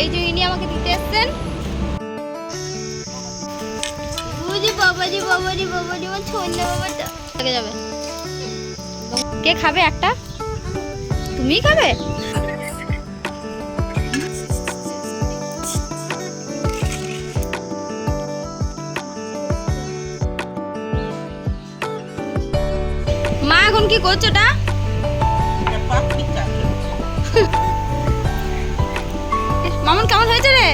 এই যে ইনি আমাকে দিতে এসছেন। বুঝি বাবাজি বাবাজি বাবাজি, আমার ছোন্না বাবাটা থেকে যাবে। কে খাবে একটা? তুমি খাবে? মা, এখন কি করছ ওটা মামন, কেমন হয়েছে রে?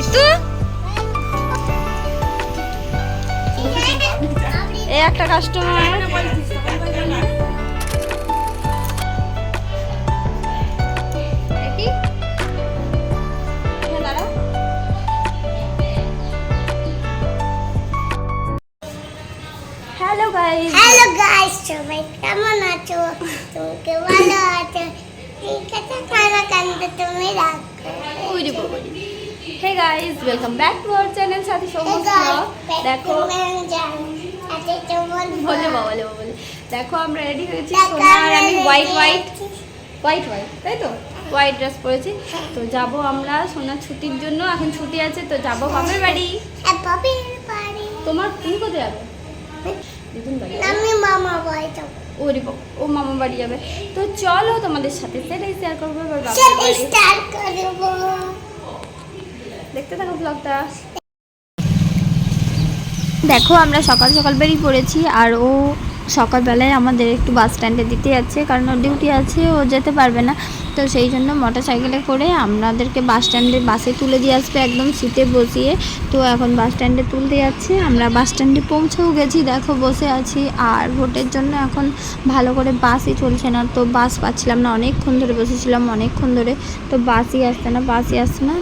ইস্তু? এই একটা customer. Hello guys hello guys সবাই কেমন আছো? তুমি ভালো hey guys welcome back to our channel সাথে ব্লগ দেখো। বলে বলে বলে দেখো আমরা রেডি হয়েছি সোনা আর আমি হোয়াইট হোয়াইট হোয়াইট হোয়াইট তাই তো? হোয়াইট ড্রেস পরেছি। তো যাব আমরা সোনার ছুটির জন্য। এখন ছুটি আছে তো যাব বাপের বাড়ি। তোমার তুমি কোথায় যাবে? দিদুন বাড়ি। আমি মামা বাড়ি যাব। ওরে বাবা, ও মামা বাড়ি যাবে। তো চলো তোমাদের সাথে সেটাই শেয়ার করব এবার দেখতে থাকো ব্লগটা দেখো আমরা সকাল সকাল বেরিয়ে পড়েছি আর ও সকালবেলায় আমাদের একটু বাস স্ট্যান্ডে দিতে যাচ্ছে কারণ ওর ডিউটি আছে ও যেতে পারবে না। তো সেই জন্য মোটর সাইকেলে করে আমাদেরকে বাস স্ট্যান্ডে বাসে তুলে দিয়ে আসবে একদম সিটে বসিয়ে। তো এখন বাস স্ট্যান্ডে তুলতে যাচ্ছে। আমরা বাস স্ট্যান্ডে পৌঁছেও গেছি দেখো বসে আছি। আর ভোটের জন্য এখন ভালো করে বাসই চলছে না। তো বাস পাচ্ছিলাম না অনেকক্ষণ ধরে বসেছিলাম অনেকক্ষণ ধরে। তো বাসই আসছে না বাসই আসছে না।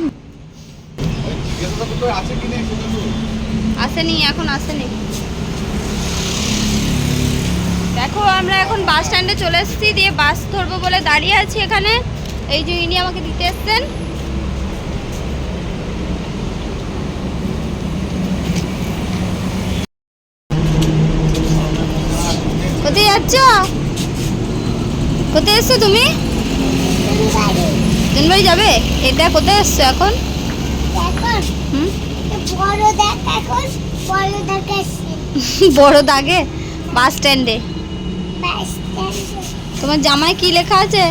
আসেনি এখন আসেনি। দেখো আমরা এখন বাস স্ট্যান্ডে চলে এসেছি দিয়ে বাস ধরবো বলে দাঁড়িয়ে আছি এখানে। এই যে ইনি আমাকে দিতে এসছেন। কোথায় যাচ্ছ? কোথায় এসছো তুমি? দিনবাড়ি যাবে? এটা কোথায় এসছো এখন? বড় দাগে বাস স্ট্যান্ডে তোমার জামায় কি লেখা আছে?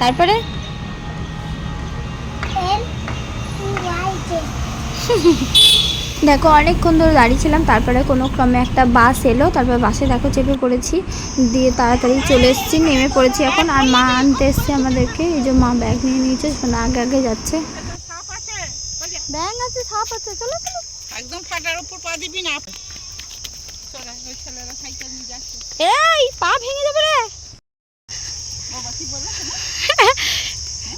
তারপরে? দেখো অনেকক্ষণ ধরে দাঁড়িয়েছিলাম তারপরে কোনো ক্রমে একটা বাস এলো তারপরে বাসে দেখো চেপে পড়েছি দিয়ে তাড়াতাড়ি চলে এসেছি নেমে পড়েছি এখন আর মা আনতে এসছে আমাদেরকে এই যে মা ব্যাগ নিয়ে নিয়েছে আগে আগে যাচ্ছে। ব্যাগ আছে সাপ আছে চলো চলো। একদম ফাটার উপর পা দিবি না। এই পা ভেঙে যাবে রে।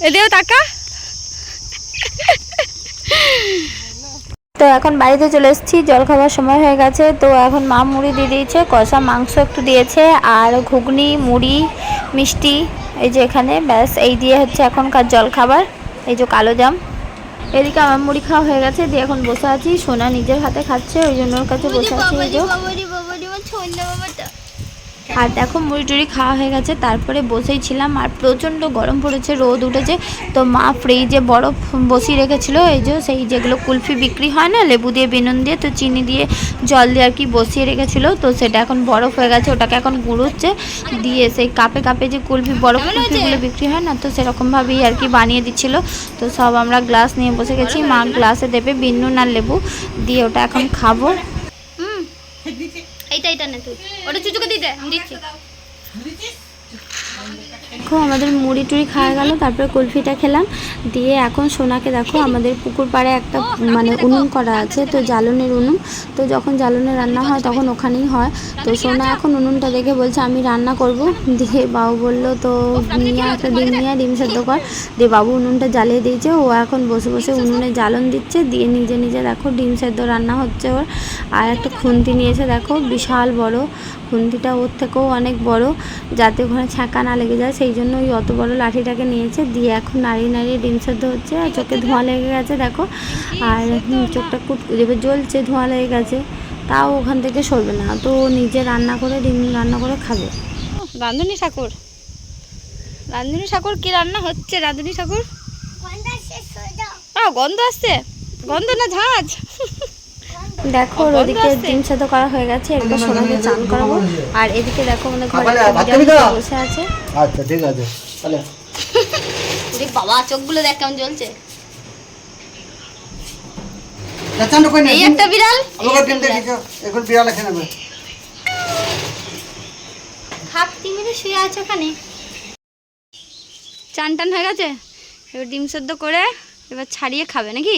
এদেও টাকা। তো এখন বাড়িতে চলে এসেছি জল খাবার সময় হয়ে গেছে। তো এখন মা মুড়ি দিয়ে দিয়েছে কষা মাংস একটু দিয়েছে আর ঘুগনি মুড়ি মিষ্টি এই যে এখানে ব্যাস এই দিয়ে হচ্ছে এখনকার জল খাবার এই যে কালো জাম। এদিকে আমার মুড়ি খাওয়া হয়ে গেছে, দিয়ে এখন বসে আছি। সোনা নিজের হাতে খাচ্ছে, ওই জন্য ওর কাছে বসে আছি আর দেখো মুড়ি টুড়ি খাওয়া হয়ে গেছে। তারপরে বসেই ছিলাম আর প্রচণ্ড গরম পড়েছে রোদ উঠেছে। তো মা ফ্রিজে বরফ বসিয়ে রেখেছিল এই যে সেই যেগুলো কুলফি বিক্রি হয় না লেবু দিয়ে বেনুন দিয়ে তো চিনি দিয়ে জল দিয়ে আর কি বসিয়ে রেখেছিল। তো সেটা এখন বরফ হয়ে গেছে ওটাকে এখন গুঁড়োচ্ছে। দিয়ে সেই কাপে কাপে যে কুলফি বরফ কুলফিগুলো বিক্রি হয় না তো সেরকমভাবেই আর কি বানিয়ে দিচ্ছিল। তো সব আমরা গ্লাস নিয়ে বসে গেছি মা গ্লাসে দেবে বিনুন আর লেবু দিয়ে ওটা এখন খাব। এইটা না তুই ওটা চুচুকে দিতে আমি দিচ্ছি। দেখো, আমাদের মুড়ি টুড়ি খাওয়া গেল, তারপরে কুলফিটা খেলাম। দিয়ে এখন সোনাকে দেখো, আমাদের পুকুর পাড়ে একটা মানে উনুন করা আছে, তো জ্বালনের উনুন। তো যখন জ্বালনে রান্না হয়, তখন ওখানেই হয়। তো সোনা এখন উনুনটা দেখে বলছে, আমি রান্না করব। দিয়ে বাবু বলল, তো নিয়ে একটা ডিম, নিয়ে ডিম সেদ্ধ কর। দিয়ে বাবু উনুনটা জ্বালিয়ে দিয়েছে। ও এখন বসে বসে উনুনে জ্বালন দিচ্ছে। দিয়ে নিজে নিজে দেখো, ডিম সেদ্ধ রান্না হচ্ছে ওর। আর একটা খুন্তি নিয়েছে, দেখো, বিশাল বড়। খুন্তিটা ওর থেকেও অনেক বড়, যাতে ওখানে ছ্যাঁকা না লেগে যায়, সেই জন্য ওই অত বড় লাঠিটাকে নিয়েছে। দিয়ে এখন নাড়িয়ে নাড়িয়ে ডিম সেদ্ধ হচ্ছে আর চোখে ধোঁয়া লেগে গেছে দেখো। আর চোখটা কুট এবার জ্বলছে ধোঁয়া লেগে গেছে। তাও ওখান থেকে সরবে না। তো নিজে রান্না করে ডিম রান্না করে খাবে। রাঁধুনি ঠাকুর। রাঁধুনি ঠাকুর কি রান্না হচ্ছে রাঁধুনি ঠাকুর? হয়ে গন্ধ আসছে। গন্ধ না ঝাঁজ? দেখো ওর ওদিকে? ডিম সেদ্ধ করা হয়ে গেছে এরপর সোনাকে চান করাবো। আর এদিকে দেখো আমাদের ঘরে একটা? বসে আছে। আচ্ছা ঠিক আছে। তাহলে। বাবা চোখগুলো দেখ কেমন জ্বলছে। এই একটা বিড়াল। একটা এখন বিড়াল মেরে শুয়ে আছে ওখানে। চান টান হয়ে গেছে? এবার ডিম সেদ্ধ করে এবার ছাড়িয়ে খাবে নাকি?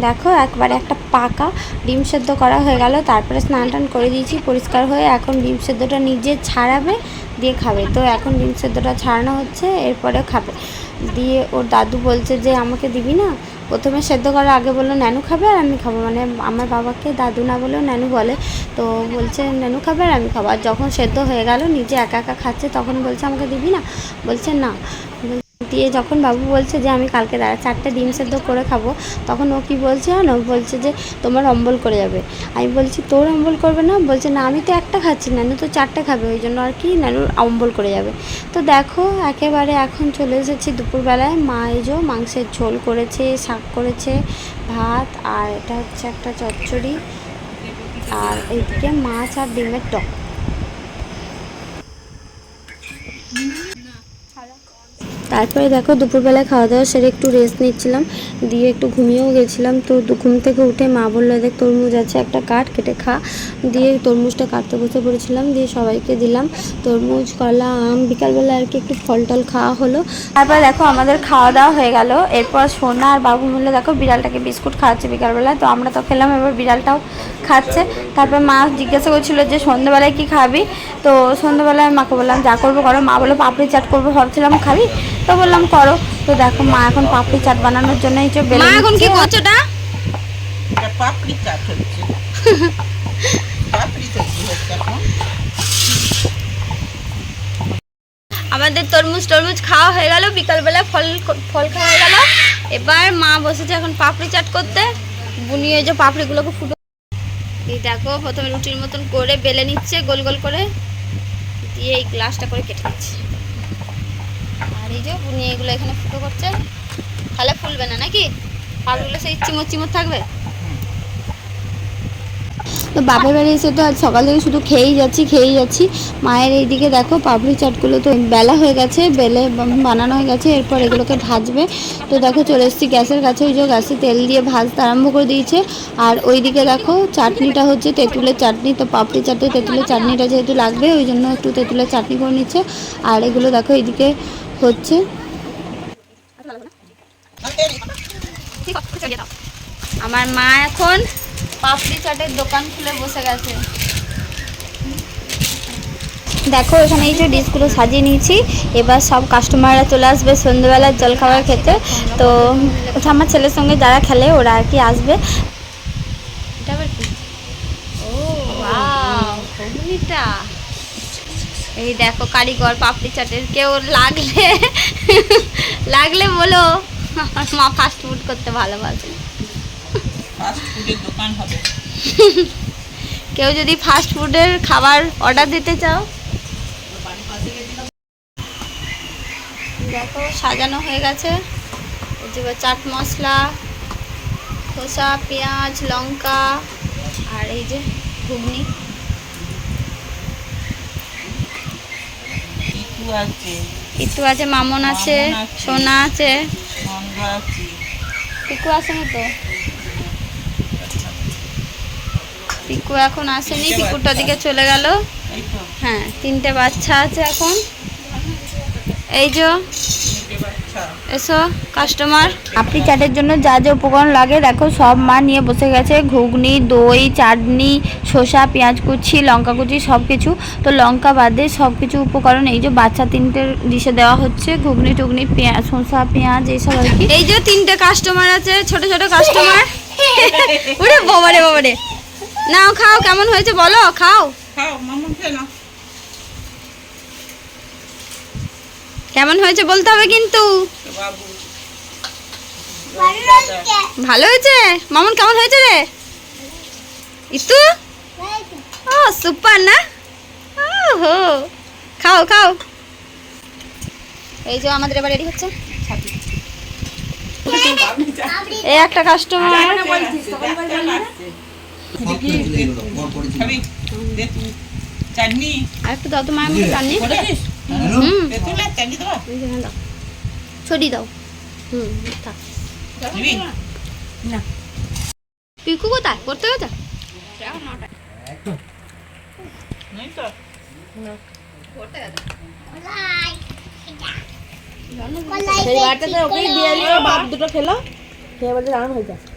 দেখো, একবারে একটা পাকা ডিম সেদ্ধ করা হয়ে গেল। তারপরে স্নান টান করে দিয়েছি, পরিষ্কার হয়ে এখন ডিম সেদ্ধটা নিজে ছাড়াবে, দিয়ে খাবে। তো এখন ডিম সেদ্ধটা ছাড়ানো হচ্ছে এরপরে খাবে। দিয়ে ওর দাদু বলছে যে, আমাকে দিবি না? প্রথমে সেদ্ধ করার আগে বলল ন্যানু খাবে আর আমি খাব। মানে আমার বাবাকে দাদু না বলেও ন্যানু বলে। তো বলছে ন্যানু খাবে আর আমি খাব। আর যখন সেদ্ধ হয়ে গেল, নিজে একা একা খাচ্ছে, তখন বলছে, আমাকে দিবি না? বলছে, না। দিয়ে যখন বাবু বলছে যে আমি কালকে দাঁড়া চারটে ডিম সেদ্ধ করে খাব, তখন ও কি বলছে জানো? বলছে যে তোমার অম্বল করে যাবে। আমি বলছি, তোর অম্বল করবে না? বলছে, না, আমি তো একটা খাচ্ছি, নানু তো চারটে খাবে, ওই জন্য আর কি নানুর অম্বল করে যাবে। তো দেখো, একেবারে এখন চলে এসেছি দুপুরবেলায়। মা যে মাংসের ঝোল করেছে, শাক করেছে, ভাত, আর এটা হচ্ছে একটা চচ্চড়ি, আর এইদিকে মাছ আর ডিমের টক। তারপরে দেখো দুপুরবেলায় খাওয়া দাওয়া সেরে একটু রেস্ট নিচ্ছিলাম। দিয়ে একটু ঘুমিয়েও গেছিলাম। তো ঘুম থেকে উঠে মা বলল দেখ, তরমুজ আছে, একটা কাঠ কেটে খা। দিয়ে তরমুজটা কাটতে বসে পড়েছিলাম। দিয়ে সবাইকে দিলাম তরমুজ, কলা, আম। বিকালবেলা আর কি একটু ফল টল খাওয়া হলো। তারপরে দেখো আমাদের খাওয়া দাওয়া হয়ে গেল। এরপর সোনা আর বাবু মিলে দেখো বিড়ালটাকে বিস্কুট খাওয়াচ্ছে বিকালবেলা। তো আমরা তো খেলাম, এবার বিড়ালটাও খাচ্ছে। তারপর মা জিজ্ঞাসা করছিল যে, সন্ধ্যেবেলায় কি খাবি? তো সন্ধ্যেবেলায় মাকে বললাম, যা করব করো। মা বলল, পাপড়ি চাট করব। ভাবছিলাম, খাবি? তো বললাম করো। তো দেখো মা এখন পাপড়ি চাট বানানোর জন্য এই যে বেলে মা এখন কি। করছোটা? এটা পাপড়ি চাট হচ্ছে। পাপড়ি হচ্ছে এখন? আমাদের তরমুজ টরমুজ খাওয়া হয়ে গেল বিকালবেলা ফল ফল খাওয়া হয়ে গেল। এবার মা বসেছে এখন পাপড়ি চাট করতে। বুনিয়ে যে পাপড়িগুলোকে ফুটো এই দেখো প্রথমে রুটির মতন করে বেলে নিচ্ছে গোল গোল করে। দিয়ে এই গ্লাসটা করে কেটে নিচ্ছে। আর এই যে বুনিয়ে এগুলো এখানে ফুটো করছে। তাহলে ফুলবে না নাকি? পাপড়িগুলো সেই চিমর চিমর থাকবে? তো বাপের বাড়ি এসে তো আজ সকাল থেকে শুধু খেয়েই যাচ্ছি খেয়েই যাচ্ছি। মায়ের এইদিকে দেখো পাপড়ি চাটগুলো তো বেলা হয়ে গেছে, বেলে বানানো হয়ে গেছে, এরপর এগুলোকে ভাজবে। তো দেখো, চলে এসেছি গ্যাসের কাছে, ওই যে গ্যাসে তেল দিয়ে ভাজতে আরম্ভ করে দিয়েছে। আর ওইদিকে দেখো, চাটনিটা হচ্ছে তেঁতুলের চাটনি, তো পাপড়ি চাটে তেঁতুলের চাটনিটা যেহেতু লাগবে, ওই জন্য একটু তেঁতুলের চাটনি করে নিচ্ছে। আর এগুলো দেখো, এইদিকে হচ্ছে। আমার মা এখন পাপড়ি চাটের দোকান খুলে বসে গেছে। দেখো এখানে এই যে ডিশগুলো সাজিয়ে নিয়েছি। এবার সব কাস্টমাররা চলে আসবে সন্ধ্যেবেলার জলখাবার খেতে। তো আমার ছেলের সঙ্গে যারা খেলে ওরা আর কি আসবে এটা আবার কি ও ওয়াও ঘুগনিটা এই দেখো কারিগর পাপড়ি চাটের কেউ লাগলে লাগলে বলো আমার মা ফাস্ট ফুড করতে ভালোবাসে। কেউ যদি ফাস্ট ফুডের খাবার অর্ডার দিতে চাও। দেখো সাজানো হয়ে গেছে। চাট মশলা খোসা পেঁয়াজ লঙ্কা আর এই যে ঘুগনি। আছে। একটু আছে মামন আছে সোনা আছে। পিকু আছে আসেনি তো? পিকু এখন আসেনি পিকুটার পিকুটা দিকে চলে গেল। হ্যাঁ তিনটে বাচ্চা আছে এখন। এই যে এসো কাস্টমার আপনি চাটের জন্য যা যা উপকরণ লাগে দেখো সব মা নিয়ে বসে গেছে। ঘুগনি দই চাটনি শসা পেঁয়াজ কুচি লঙ্কা কুচি সব কিছু তো লঙ্কা বাদে সব কিছু উপকরণ এই যে বাচ্চা তিনটে ডিশে দেওয়া হচ্ছে। ঘুগনি টুগনি পেঁয়াজ শসা পেঁয়াজ এইসব আর কি। এই যে তিনটে কাস্টমার আছে ছোট ছোট কাস্টমার ওরে বাবারে বাবারে। নাও খাও কেমন হয়েছে বলো খাও। খাও মামুন খেয়ে নাও। কেমন হয়েছে বলতে হবে কিন্তু। ভালো হয়েছে? মামুন কেমন হয়েছে রে? ইতু? ও সুপার না? ও হো খাও খাও। এই যে আমাদের এবার রেডি হচ্ছে। এই একটা কাস্টমার আর একটু দাও তো মায়ের মতো দেবো দাও হুম। পিকু কোথায়? পড়তে গেছে? সেই বাটাতে ওকে দিয়ে বাপ ধন্য দিদু রয়েছে কলাই পেয়েছি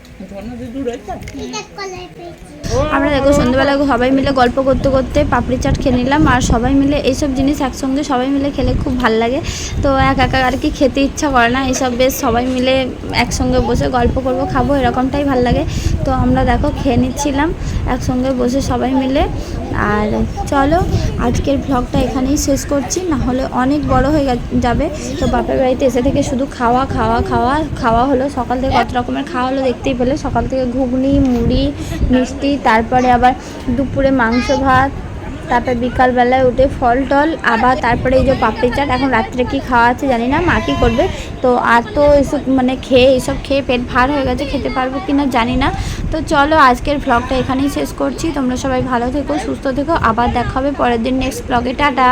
আমরা দেখো, সন্ধ্যেবেলা সবাই মিলে গল্প করতে করতে পাপড়ি চাট খেয়ে নিলাম, আর সবাই মিলে এইসব জিনিস একসঙ্গে সবাই মিলে খেলে খুব ভালো লাগে। তো এক একা আর কি খেতে ইচ্ছা করে না, এইসব বেশ সবাই মিলে একসঙ্গে বসে গল্প করব, খাব, এরকমটাই ভালো লাগে। তো আমরা দেখো, খেয়ে নিচ্ছিলাম, একসঙ্গে বসে সবাই মিলে। আর চলো, আজকের ভ্লগটা এখানেই শেষ করছি না হলে অনেক বড় হয়ে যাবে। তো বাপের বাড়িতে এসে থেকে শুধু খাওয়া খাওয়া খাওয়া খাওয়া হলো। সকাল থেকে কত রকমের খাওয়া হলো দেখতেই পেলে। সকাল থেকে ঘুগনি, মুড়ি, মিষ্টি, তারপরে আবার দুপুরে মাংস ভাত তারপর বিকালবেলায় উঠে ফল টল, আবার তারপরে এই যে পাপড়ি চাট, এখন রাত্রে কি খাওয়া আছে জানি না, মা কী করবে? তো আর তো এসব মানে খেয়ে, এসব খেয়ে পেট ভার হয়ে গেছে, খেতে পারব কি না জানি না। তো চলো আজকের ব্লগটা এখানেই শেষ করছি। তোমরা সবাই ভালো থেকো, সুস্থ থেকো, আবার দেখা হবে পরের দিন নেক্সট ব্লগে টাটা!